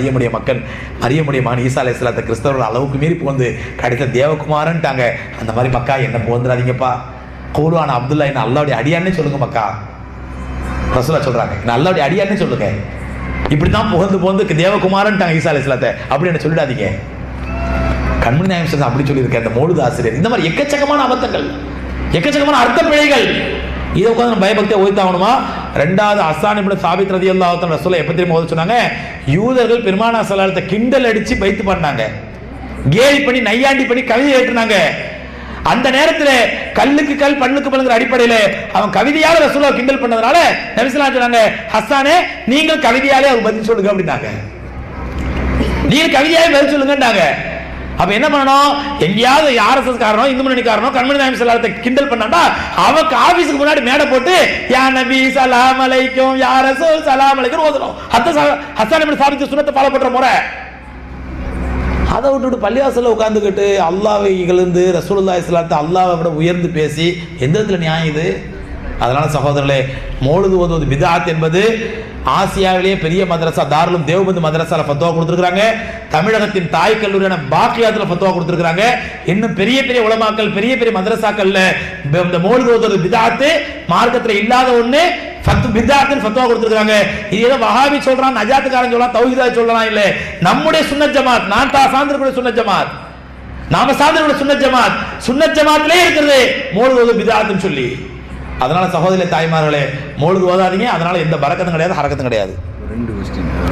மரியமுடைய மக்கள் மரியமுடைய மகன் ஈசா அலை இஸ்லாத்த கிறிஸ்தவர்கள் அளவுக்கு மீறி புகழ்ந்து கடைசியில் தேவகுமாரன்ட்டாங்க. அந்த மாதிரி மக்கா என்ன புகழ்ந்துடாதீங்கப்பா கூலுவான அப்துல்லா என்ன அல்லாவுடைய அடியான்னு சொல்லுங்க மக்கா. ரசூலா சொல்றாங்க நான் அல்லாவுடைய அடியான்னு சொல்லுங்க. இப்படி தான் புகழ்ந்து புகழ்ந்து தேவகுமாரன்ட்டாங்க ஈசா அலை இஸ்லாத்தை அப்படி என்ன சொல்லிடாதீங்க. கண்மணி நாயம் அப்படி சொல்லியிருக்கேன் அந்த மோடுது ஆசிரியர். இந்த மாதிரி எக்கச்சக்கமான அபத்தங்கள் எக்கச்சக்கமான அர்த்த பிழைகள் இதை உட்காந்து பயபக்தியை ஓய்த்தாகணுமா? ரெண்டாவது அசான் இப்படி சாபித் ரதி அல்லாஹத்தன் ரசூலை எப்போ திரும்ப சொன்னாங்க? யூதர்கள் பெருமானா சலாலத்தை கிண்டல் அடித்து வைத்து பண்ணாங்க. கேலி பண்ணி நையாண்டி பண்ணி கவிதை ஏற்றுனாங்க. அந்த நேரத்தில் கல்லுக்கு கல் பண்ணுக்கு பண்ணுங்கிற அடிப்படையில் அவன் கவிதையால ரசூலா கிண்டல் பண்ணதுனால நபிசலாம் சொன்னாங்க ஹஸ்ஸானே நீங்கள் கவிதையாலே அவர் பதில் சொல்லுங்க அப்படின்னாங்க. நீங்கள் கவிதையாலே பதில் சொல்லுங்கன்னாங்க அப்ப என்ன பண்ணணும்? எங்கேயாவது ஆர்எஸ்எஸ் காரணம் இந்து முன்னணி காரணம் கண்மணி நாயம் செல்லாத கிண்டல் பண்ணாண்டா அவக்கு ஆபீஸ்க்கு முன்னாடி மேடை போட்டு யா நபி சலாம் அலைக்கும் யா ரசூல் சலாம் அலைக்கும் ஓதுறோம் ஹத்த ஹஸ்தான் இப்படி சாபித்து சுனத்தை ஃபாலோ பண்ற முறை. அதை விட்டுட்டு பள்ளிவாசலில் உட்காந்துக்கிட்டு அல்லாவை இகழ்ந்து ரசூலுல்லா இஸ்லாத்தை அல்லாவை விட உயர்ந்து பேசி எந்த விதத்தில் நியாயம் இது? அதனால் சகோதரர்களே மோழுது ஓதுவது விதாத் என்பது ஆசியாவிலேயே பெரிய மதரசா தாராளம் தேவபந்து மதரசால ஃபத்வா கொடுத்துருக்காங்க தமிழகத்தின் தாய் கல்லூரியான பாக்கியாத்துல ஃபத்வா கொடுத்துருக்காங்க இன்னும் பெரிய பெரிய உலமாக்கள் பெரிய பெரிய மதரசாக்கள்ல இந்த- மோழுது ஓதுவது விதாத்து மார்க்கத்தில் இல்லாத ஒன்று ஃபத்து பித்தாத்துன்னு ஃபத்வா கொடுத்துருக்காங்க இது ஏதோ வஹாபி சொல்றான் நஜாத்துக்காரன் சொல்லலாம் தௌஹிதா சொல்லலாம் இல்ல? நம்முடைய சுன்னத் ஜமாத் நான் தா சார்ந்திருக்கிற சுன்னத் ஜமாத். நாம சார்ந்திருக்கிற சுன்னத் ஜமாத். சுன்னத் ஜமாத்திலே இருக்கிறது மோழுது பிதாத்துன்னு சொல்லி. அதனால சகோதரி தாய்மார்களே மோழுது ஓதாதீங்க அதனால எந்த பறக்கத்தும் கிடையாது ஹரக்கத்தும் கிடையாது. ரெண்டு கொஸ்டின் சரி.